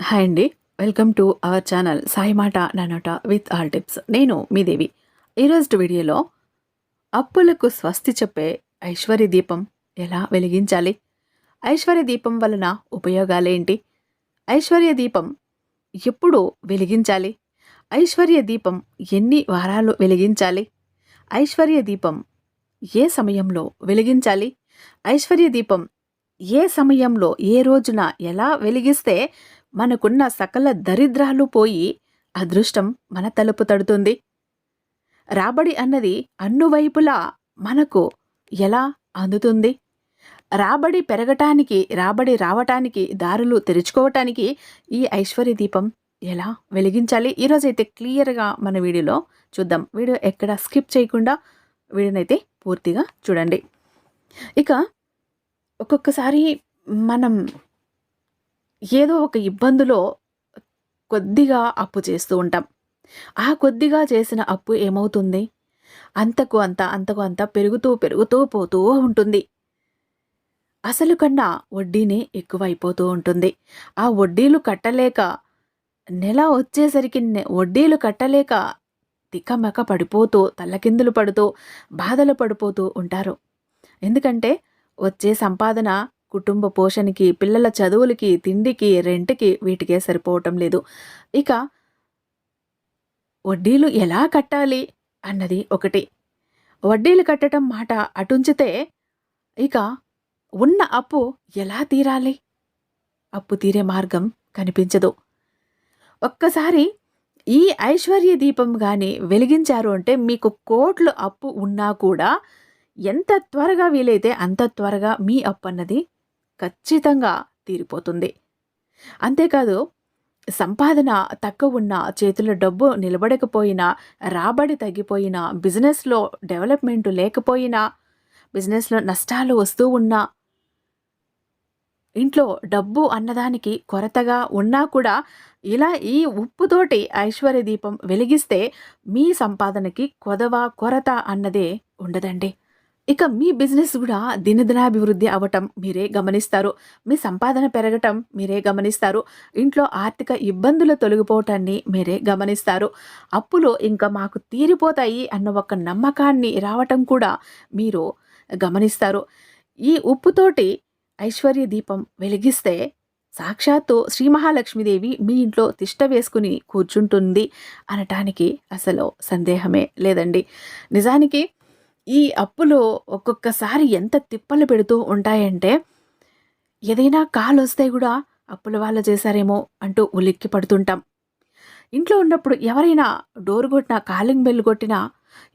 Hi అండి. Welcome to our channel Sai మాట నానోట విత్ ఆల్ టిప్స్. నేను మీ దేవి. ఈరోజు వీడియోలో అప్పులకు స్వస్తి చెప్పే ఐశ్వర్య దీపం ఎలా వెలిగించాలి? ఐశ్వర్య దీపం వలన ఉపయోగాలేంటి? ఐశ్వర్య దీపం ఎప్పుడు వెలిగించాలి? ఐశ్వర్య దీపం ఎన్ని వారాలు వెలిగించాలి? ఐశ్వర్య దీపం ఏ సమయంలో వెలిగించాలి? ఐశ్వర్య దీపం ఏ సమయంలో ఏ రోజున ఎలా వెలిగిస్తే మనకున్న సకల దరిద్రాలు పోయి అదృష్టం మన తలుపు తడుతుంది. రాబడి అన్నది అన్నువైపులా మనకు ఎలా అందుతుంది? రాబడి పెరగటానికి రాబడి రావటానికి దారులు తెరుచుకోవటానికి ఈ ఐశ్వర్య దీపం ఎలా వెలిగించాలి? ఈరోజైతే క్లియర్గా మన వీడియోలో చూద్దాం. వీడియో ఎక్కడ స్కిప్ చేయకుండా వీడియోనైతే పూర్తిగా చూడండి. ఇక ఒక్కొక్కసారి మనం ఏదో ఒక ఇబ్బందిలో కొద్దిగా అప్పు చేస్తూ ఉంటాం. ఆ కొద్దిగా చేసిన అప్పు ఏమవుతుంది? అంతకు అంత అంతకు అంత పెరుగుతూ పెరుగుతూ పోతూ ఉంటుంది. అసలు కన్నా వడ్డీనే ఎక్కువైపోతూ ఉంటుంది. ఆ వడ్డీలు కట్టలేక నెల వచ్చేసరికి వడ్డీలు కట్టలేక తిక్కమక్క పడిపోతూ తల్లకిందులు పడుతూ బాధలు పడిపోతూ ఉంటారు. ఎందుకంటే వచ్చే సంపాదన కుటుంబ పోషణకి పిల్లల చదువులకి తిండికి రెంట్కి వీటికే సరిపోవటం లేదు. ఇక వడ్డీలు ఎలా కట్టాలి అన్నది ఒకటి. వడ్డీలు కట్టడం మాట అటుంచితే ఇక ఉన్న అప్పు ఎలా తీరాలి? అప్పు తీరే మార్గం కనిపించదు. ఒక్కసారి ఈ ఐశ్వర్య దీపం కానీ వెలిగించారు అంటే మీకు కోట్లు అప్పు ఉన్నా కూడా ఎంత త్వరగా వీలైతే అంత త్వరగా మీ అప్పు అన్నది ఖచ్చితంగా తీరిపోతుంది. అంతేకాదు సంపాదన తక్కువ ఉన్న చేతిలో డబ్బు నిలబడకపోయినా రాబడి తగ్గిపోయినా బిజినెస్లో డెవలప్మెంట్ లేకపోయినా బిజినెస్లో నష్టాలు వస్తూ ఉన్నా ఇంట్లో డబ్బు అన్నదానికి కొరతగా ఉన్నా కూడా ఇలా ఈ ఉప్పుతోటి ఐశ్వర్య దీపం వెలిగిస్తే మీ సంపాదనకి కొదవ కొరత అన్నదే ఉండదండి. ఇక మీ బిజినెస్ కూడా దినదినాభివృద్ధి అవ్వటం మీరే గమనిస్తారు. మీ సంపాదన పెరగటం మీరే గమనిస్తారు. ఇంట్లో ఆర్థిక ఇబ్బందులు తొలగిపోవటాన్ని మీరే గమనిస్తారు. అప్పులు ఇంకా మాకు తీరిపోతాయి అన్న ఒక నమ్మకాన్ని రావటం కూడా మీరు గమనిస్తారు. ఈ ఉప్పుతోటి ఐశ్వర్య దీపం వెలిగిస్తే సాక్షాత్తు శ్రీ మహాలక్ష్మీదేవి మీ ఇంట్లో తిష్ట వేసుకుని కూర్చుంటుంది అనటానికి అసలు సందేహమే లేదండి. నిజానికి ఈ అప్పులో ఒక్కొక్కసారి ఎంత తిప్పలు పెడుతూ ఉంటాయంటే ఏదైనా కాలు వస్తే కూడా అప్పుల వాళ్ళు చేశారేమో అంటూ ఉలిక్కి పడుతుంటాం. ఇంట్లో ఉన్నప్పుడు ఎవరైనా డోర్ కొట్టినా కాలింగ్ బెల్ కొట్టినా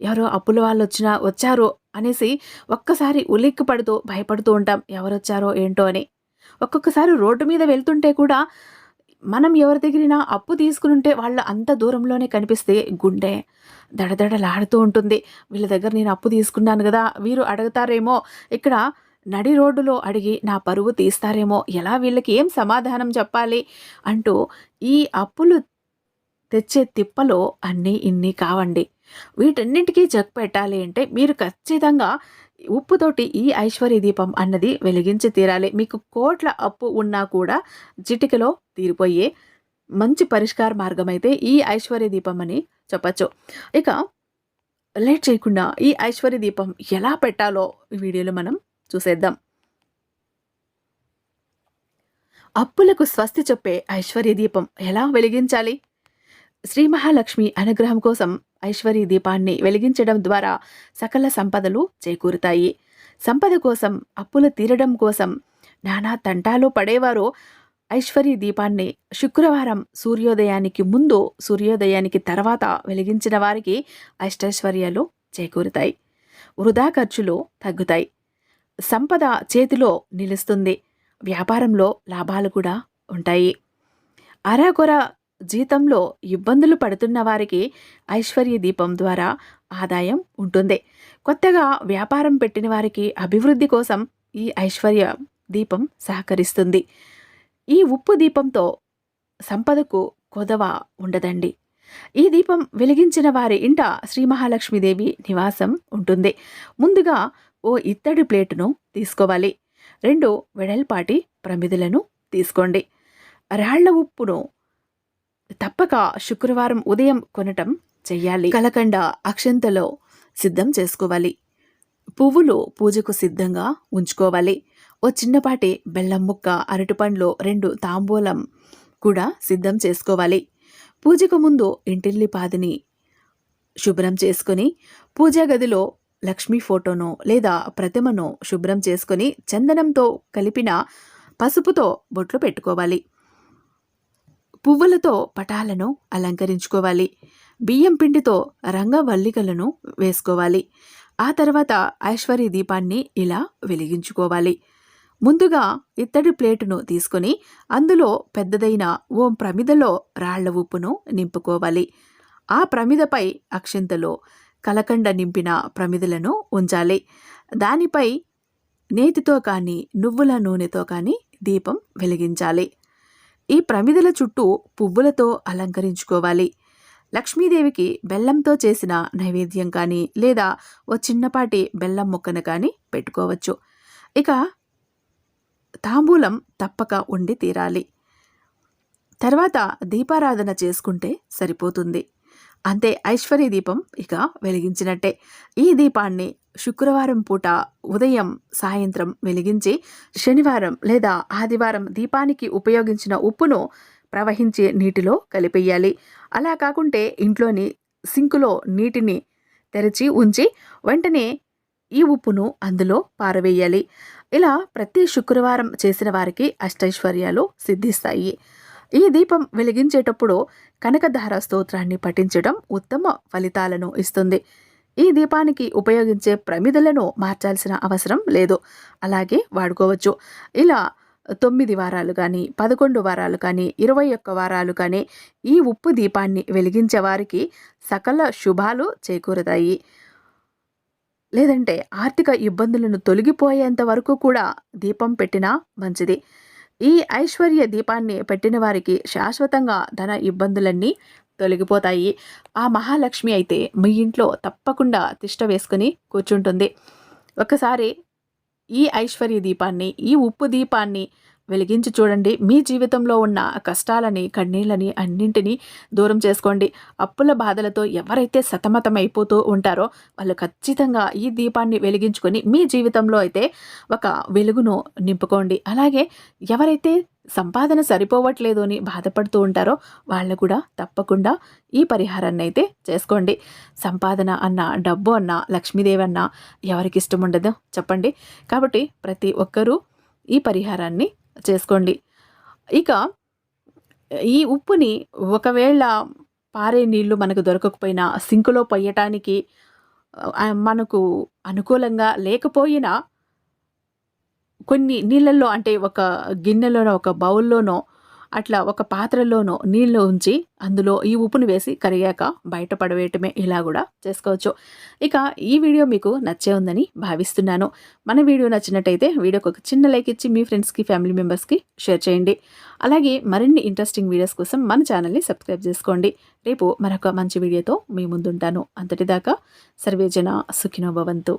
ఎవరో అప్పుల వాళ్ళు వచ్చినా వచ్చారో అనేసి ఒక్కసారి ఉలిక్కి పడుతూ భయపడుతూ ఉంటాం. ఎవరొచ్చారో ఏంటో అని. ఒక్కొక్కసారి రోడ్డు మీద వెళ్తుంటే కూడా మనం ఎవరి దగ్గరైనా అప్పు తీసుకుని ఉంటే వాళ్ళు అంత దూరంలోనే కనిపిస్తే గుండె దడదడలాడుతూ ఉంటుంది. వీళ్ళ దగ్గర నేను అప్పు తీసుకున్నాను కదా వీరు అడుగుతారేమో ఇక్కడ నడి రోడ్డులో అడిగి నా పరువు తీస్తారేమో ఎలా వీళ్ళకి ఏం సమాధానం చెప్పాలి అంటూ ఈ అప్పులు తెచ్చే తిప్పలో అన్నీ ఇన్ని కావండి. వీటన్నింటికీ చెక్ పెట్టాలి అంటే మీరు ఖచ్చితంగా ఉప్పుతోటి ఈ ఐశ్వర్య దీపం అన్నది వెలిగించి తీరాలి. మీకు కోట్ల అప్పు ఉన్నా కూడా చిటికలో తీరిపోయే మంచి పరిష్కార మార్గం అయితే ఈ ఐశ్వర్య దీపం అని చెప్పచ్చు. ఇక లేట్ చేయకుండా ఈ ఐశ్వర్య దీపం ఎలా పెట్టాలో ఈ వీడియోలో మనం చూసేద్దాం. అప్పులకు స్వస్తి చెప్పే ఐశ్వర్య దీపం ఎలా వెలిగించాలి? శ్రీ మహాలక్ష్మి అనుగ్రహం కోసం ఐశ్వర్య దీపాన్ని వెలిగించడం ద్వారా సకల సంపదలు చేకూరుతాయి. సంపద కోసం అప్పులు తీరడం కోసం నానా తంటాలు పడేవారు ఐశ్వర్య దీపాన్ని శుక్రవారం సూర్యోదయానికి ముందు సూర్యోదయానికి తర్వాత వెలిగించిన వారికి అష్టైశ్వర్యాలు చేకూరుతాయి. వృధా ఖర్చులు తగ్గుతాయి. సంపద చేతిలో నిలుస్తుంది. వ్యాపారంలో లాభాలు కూడా ఉంటాయి. అరాకొర జీతంలో ఇబ్బందులు పడుతున్న వారికి ఐశ్వర్య దీపం ద్వారా ఆదాయం ఉంటుంది. కొత్తగా వ్యాపారం పెట్టిన వారికి అభివృద్ధి కోసం ఈ ఐశ్వర్య దీపం సహకరిస్తుంది. ఈ ఉప్పు దీపంతో సంపదకు కొదవ ఉండదండి. ఈ దీపం వెలిగించిన వారి ఇంట శ్రీ మహాలక్ష్మీదేవి నివాసం ఉంటుంది. ముందుగా ఓ ఇత్తడి ప్లేటును తీసుకోవాలి. రెండు వెడల్పాటి ప్రమిదలను తీసుకోండి. రాళ్ళ ఉప్పును తప్పక శుక్రవారం ఉదయం కొనటం చెయ్యాలి. కలకండ అక్షంతలో సిద్ధం చేసుకోవాలి. పువ్వులు పూజకు సిద్ధంగా ఉంచుకోవాలి. ఓ చిన్నపాటి బెల్లం ముక్క అరటిపండ్లు రెండు తాంబూలం కూడా సిద్ధం చేసుకోవాలి. పూజకు ముందు ఇంటిల్లి పాదిని శుభ్రం చేసుకొని పూజా గదిలో లక్ష్మీ ఫోటోను లేదా ప్రతిమను శుభ్రం చేసుకొని చందనంతో కలిపిన పసుపుతో బొట్లు పెట్టుకోవాలి. పువ్వులతో పటాలను అలంకరించుకోవాలి. బియ్యం పిండితో రంగవల్లికలను వేసుకోవాలి. ఆ తర్వాత ఐశ్వర్య దీపాన్ని ఇలా వెలిగించుకోవాలి. ముందుగా ఇత్తడి ప్లేటును తీసుకొని అందులో పెద్దదైన ఓం ప్రమిదలో రాళ్ళ ఉప్పును నింపుకోవాలి. ఆ ప్రమిదపై అక్షింతలో కలకండ నింపిన ప్రమిదలను ఉంచాలి. దానిపై నేతితో కానీ నువ్వుల నూనెతో కానీ దీపం వెలిగించాలి. ఈ ప్రమిదల చుట్టూ పువ్వులతో అలంకరించుకోవాలి. లక్ష్మీదేవికి బెల్లంతో చేసిన నైవేద్యం కానీ లేదా ఓ చిన్నపాటి బెల్లం మొక్కను కానీ పెట్టుకోవచ్చు. ఇక తాంబూలం తప్పక ఉండి తీరాలి. తర్వాత దీపారాధన చేసుకుంటే సరిపోతుంది. అంతే ఐశ్వర్య దీపం ఇక వెలిగించినట్టే. ఈ దీపాన్ని శుక్రవారం పూట ఉదయం సాయంత్రం వెలిగించి శనివారం లేదా ఆదివారం దీపానికి ఉపయోగించిన ఉప్పును ప్రవహించే నీటిలో కలిపేయాలి. అలా కాకుంటే ఇంట్లోని సింకులో నీటిని తెరిచి ఉంచి వెంటనే ఈ ఉప్పును అందులో పారవేయాలి. ఇలా ప్రతి శుక్రవారం చేసిన వారికి అష్టైశ్వర్యాలు సిద్ధిస్తాయి. ఈ దీపం వెలిగించేటప్పుడు కనకధార స్తోత్రాన్ని పఠించడం ఉత్తమ ఫలితాలను ఇస్తుంది. ఈ దీపానికి ఉపయోగించే ప్రమిదలను మార్చాల్సిన అవసరం లేదు. అలాగే వాడుకోవచ్చు. ఇలా తొమ్మిది వారాలు కానీ పదకొండు వారాలు కానీ ఇరవై ఒక్క వారాలు కానీ ఈ ఉప్పు దీపాన్ని వెలిగించే వారికి సకల శుభాలు చేకూరుతాయి. లేదంటే ఆర్థిక ఇబ్బందులను తొలగిపోయేంత వరకు కూడా దీపం పెట్టినా మంచిది. ఈ ఐశ్వర్య దీపాన్ని పెట్టిన వారికి శాశ్వతంగా ధన ఇబ్బందులన్నీ తొలగిపోతాయి. ఆ మహాలక్ష్మి అయితే మీ ఇంట్లో తప్పకుండా తిష్ట వేసుకుని కూర్చుంటుంది. ఒకసారి ఈ ఐశ్వర్య దీపాన్ని ఈ ఉప్పు దీపాన్ని వెలిగించి చూడండి. మీ జీవితంలో ఉన్న కష్టాలని కన్నీళ్ళని అన్నింటినీ దూరం చేసుకోండి. అప్పుల బాధలతో ఎవరైతే సతమతమైపోతూ ఉంటారో వాళ్ళు ఖచ్చితంగా ఈ దీపాన్ని వెలిగించుకొని మీ జీవితంలో అయితే ఒక వెలుగును నింపుకోండి. అలాగే ఎవరైతే సంపాదన సరిపోవట్లేదు అని బాధపడుతూ ఉంటారో వాళ్ళు కూడా తప్పకుండా ఈ పరిహారాన్ని అయితే చేసుకోండి. సంపాదన అన్న డబ్బు అన్న లక్ష్మీదేవి అన్న ఎవరికి ఇష్టం ఉండదో? చెప్పండి. కాబట్టి ప్రతి ఒక్కరూ ఈ పరిహారాన్ని చేసుకోండి. ఇక ఈ ఉప్పుని ఒకవేళ పారే నీళ్ళు మనకు దొరకకపోయినా సింకులో పొయ్యటానికి మనకు అనుకూలంగా లేకపోయినా కొన్ని నీళ్ళల్లో అంటే ఒక గిన్నెలోనో ఒక బౌల్లోనో అట్లా ఒక పాత్రలోనో నీళ్ళు ఉంచి అందులో ఈ ఉప్పును వేసి కరిగాక బయట పడవేయటమే ఇలా కూడా చేసుకోవచ్చు. ఇక ఈ వీడియో మీకు నచ్చే ఉందని భావిస్తున్నాను. మన వీడియో నచ్చినట్టయితే వీడియోకి ఒక చిన్న లైక్ ఇచ్చి మీ ఫ్రెండ్స్కి ఫ్యామిలీ మెంబర్స్కి షేర్ చేయండి. అలాగే మరిన్ని ఇంట్రెస్టింగ్ వీడియోస్ కోసం మన ఛానల్ని సబ్స్క్రైబ్ చేసుకోండి. రేపు మరొక మంచి వీడియోతో మీ ముందుంటాను. అంతటిదాకా సర్వేజన సుఖినో భవంతు.